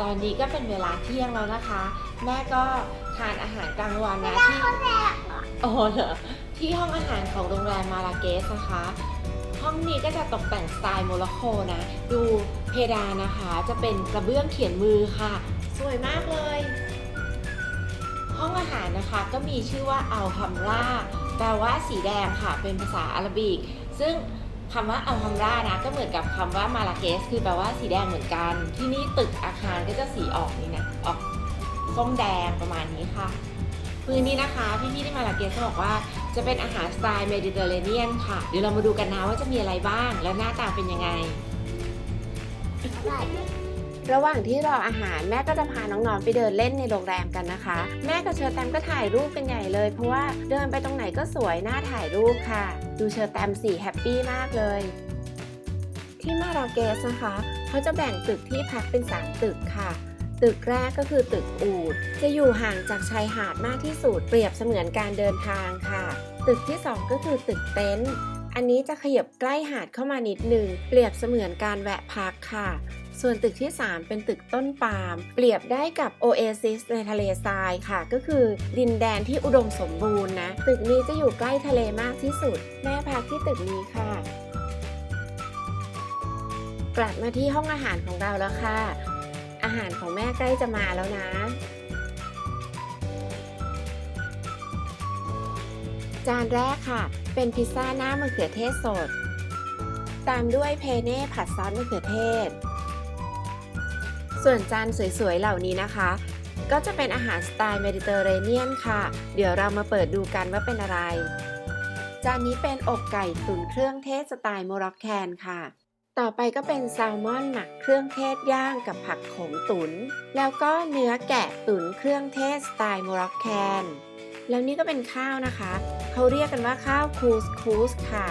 ตอนนี้ก็เป็นเวลาเที่ยงแล้วนะคะ แม่ก็ทานอาหารกลางวันนะที่โอ้โหเหรอที่ห้องอาหารของโรงแรมมาลาเกสนะคะ ห้องนี้ก็จะตกแต่งสไตล์โมร็อกโกนะ ดูเพดานนะคะ จะเป็นกระเบื้องเขียนมือค่ะ สวยมากเลย ห้องอาหารนะคะก็มีชื่อว่าอัลฮัมราแปลว่าสีแดงค่ะ เป็นภาษาอาหรับิก ซึ่ง คำว่าอัลฮัมรานะก็เหมือนกับคำว่ามาลาเกส คือแปลว่าสีแดงเหมือนกัน ที่นี่ตึกอาคารก็จะสีออกนี่นะออกส้มแดงประมาณนี้ค่ะพื้นนี้นะคะพี่ๆที่มาลาเกสเขาบอกว่าจะเป็นอาหารสไตล์เมดิเตอร์เรเนียนค่ะ เดี๋ยวเรามาดูกันนะว่าจะมีอะไรบ้างและหน้าตาเป็นยังไงร ระหว่างที่รออาหารแม่ก็จะพาน้องๆไปเดินเล่นในโรงแรมกันนะคะ แม่กับเชอร์แตมก็ถ่ายรูปกันใหญ่เลย เพราะว่าเดินไปตรงไหนก็สวยน่าถ่ายรูปค่ะ ดูเชอร์แตมสีแฮปปี้มากเลย ที่มาราเกสนะคะ เขาจะแบ่งตึกที่พักเป็น 3 ตึกค่ะตึกแรกก็คือตึกอูดจะอยู่ห่างจากชายหาดมากที่สุดเปรียบเสมือนการเดินทางค่ะ ตึกที่ 2 ก็คือตึกเต็นท์อันนี้จะขยับใกล้หาดเข้ามานิดหนึ่งเปรียบเสมือนการแวะพักค่ะ ส่วนตึกที่ 3 เป็นตึกต้นปาล์มเปรียบได้กับโอเอซิสในทะเลทรายค่ะ ก็คือดินแดนที่อุดมสมบูรณ์นะ ตึกนี้จะอยู่ใกล้ทะเลมากที่สุด แม่พักที่ตึกนี้ค่ะ กลับมาที่ห้องอาหารของเราแล้วค่ะ อาหารของแม่ใกล้จะมาแล้วนะจานแรกค่ะ เป็นพิซซ่าหน้ามะเขือเทศสด ตามด้วยเพเน่ผัดซอสมะเขือเทศ ส่วนจานสวยๆเหล่านี้นะคะ ก็จะเป็นอาหารสไตล์เมดิเตอร์เรเนียนค่ะ เดี๋ยวเรามาเปิดดูกันว่าเป็นอะไร จานนี้เป็นอกไก่ตุ๋นเครื่องเทศสไตล์โมร็อกแคนค่ะ ต่อไปก็เป็นแซลมอนหมักเครื่องเทศย่างกับผักโขมตุ๋น แล้วก็เนื้อแกะตุ๋นเครื่องเทศสไตล์โมร็อกแคนแล้วนี่ก็เป็นข้าวนะคะ เขาเรียกกันว่าข้าวคูสคูสค่ะ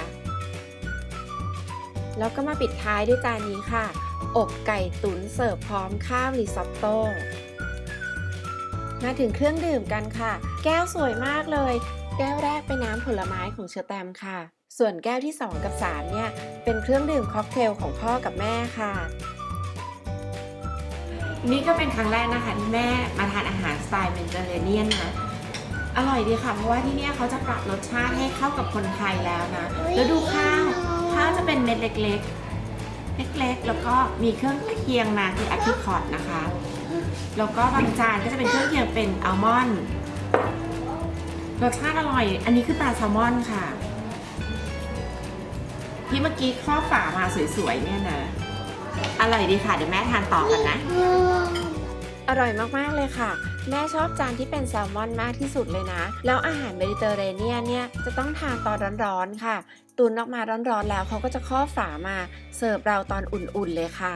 แล้วก็มาปิดท้ายด้วยจานนี้ค่ะ อกไก่ตุ๋นเสิร์ฟพร้อมข้าวริซอตโต้มาถึงเครื่องดื่มกันค่ะ แก้วสวยมากเลย แก้วแรกเป็นน้ำผลไม้ของเชอแตมค่ะ ส่วนแก้วที่ 2 กับ 3 เนี่ย เป็นเครื่องดื่มค็อกเทลของพ่อกับแม่ค่ะ นี่ก็เป็นครั้งแรกนะคะที่แม่มาทานอาหารสไตล์เมดิเตอร์เรเนียนนะอร่อยดีค่ะ เพราะว่าที่นี่เขาจะปรับรสชาติให้เข้ากับคนไทยแล้วนะ แล้วดูข้าว ข้าวจะเป็นเม็ดเล็กๆ เล็กๆ แล้วก็มีเครื่องเคียงมาคืออะคิคอร์ดนะคะ แล้วก็บางจานก็จะเป็นเครื่องเคียงเป็นอัลมอนด์รสชาติอร่อย อันนี้คือปลาแซลมอนค่ะ ที่เมื่อกี้ข้อฝามาสวยๆ เนี่ยนะ อร่อยดีค่ะ เดี๋ยวแม่ทานต่อกันนะ อร่อยมากๆเลยค่ะ แม่ชอบจานที่เป็นแซลมอนมากที่สุดเลยนะ แล้วอาหารเมดิเตอร์เรเนียนเนี่ยจะต้องทานตอนร้อนๆค่ะ ตุนออกมาร้อนๆแล้วเขาก็จะครอฝามาเสิร์ฟเราตอนอุ่นๆเลยค่ะ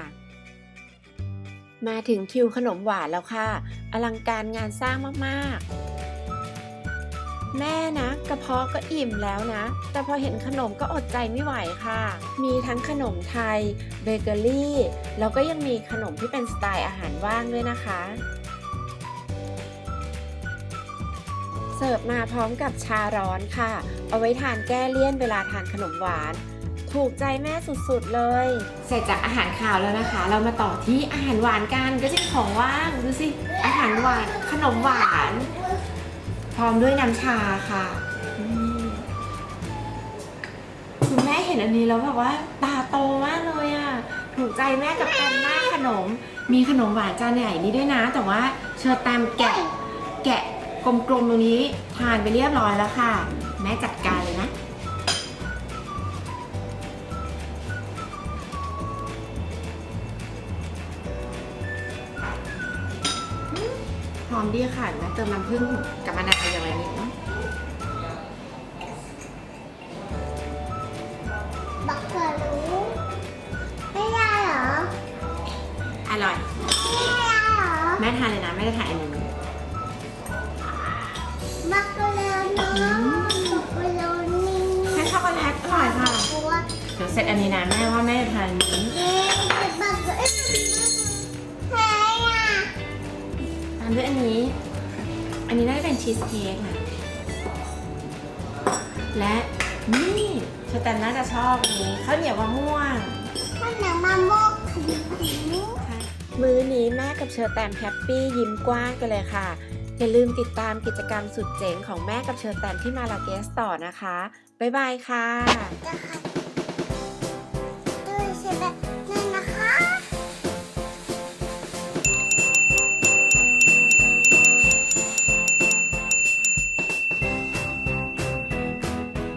มาถึงคิวขนมหวานแล้วค่ะ อลังการงานสร้างมากๆ แม่นะกระเพาะก็อิ่มแล้วนะ แต่พอเห็นขนมก็อดใจไม่ไหวค่ะ มีทั้งขนมไทย เบเกอรี่ แล้วก็ยังมีขนมที่เป็นสไตล์อาหารว่างด้วยนะคะ เสิร์ฟมาพร้อมกับชาร้อนค่ะ เอาไว้ทานแก้เลี่ยนเวลาทานขนมหวาน ถูกใจแม่สุดๆเลย เสร็จจากอาหารขาวแล้วนะคะ เรามาต่อที่อาหารหวานกันก็จะของว่างดูสิ อาหารหวานขนมหวาน พร้อมด้วยน้ำชาค่ะคุณแม่เห็นอันนี้แล้วแบบว่า ตาโตมากเลยอะ่ะ ถูกใจแม่กับแตมมากขนม มีขนมหวานจานใหญ่นี้ด้วยนะ แต่ว่าเชอร์แตมแกะแกะ กลมๆตรงนี้ทานไปเรียบร้อยแล้วค่ะ แม่จัดการเลยนะหอมดีค่ะแม่เติมน้ำผึ้งกับมะนาวอย่างไรนิดเนาะบักเกอร์รู้ไม่ได้เหรอ อร่อย ไม่ได้เหรอ แม่ทานเลยนะแม่จะทานอันนี้ บักเกอร์เนาะบักเกอร์นี่แค่ช็อกโกแลตอร่อยค่ะ เพราะว่าเดี๋ยวเสร็จอันนี้นะแม่ว่าแม่จะทานอันนี้เอ๊ะบักเกอร์เฮ้ยอะตามด้วยอันนี้ อันนี้น่าจะเป็นชีสเค้กนะและนี่เชอร์แตมน่าจะชอบอันนี้ข้าวเหนียวมะม่วง ข้าวเหนียวมะม่วงถึงถึงมื้อนี้แม่กับเชอแตมแฮปปี้ยิ้มกว้างกันเลยค่ะ อย่าลืมติดตามกิจกรรมสุดเจ๋งของแม่กับเชอร์แตมที่มาลาเกสต่อนะคะ บ๊ายบายค่ะ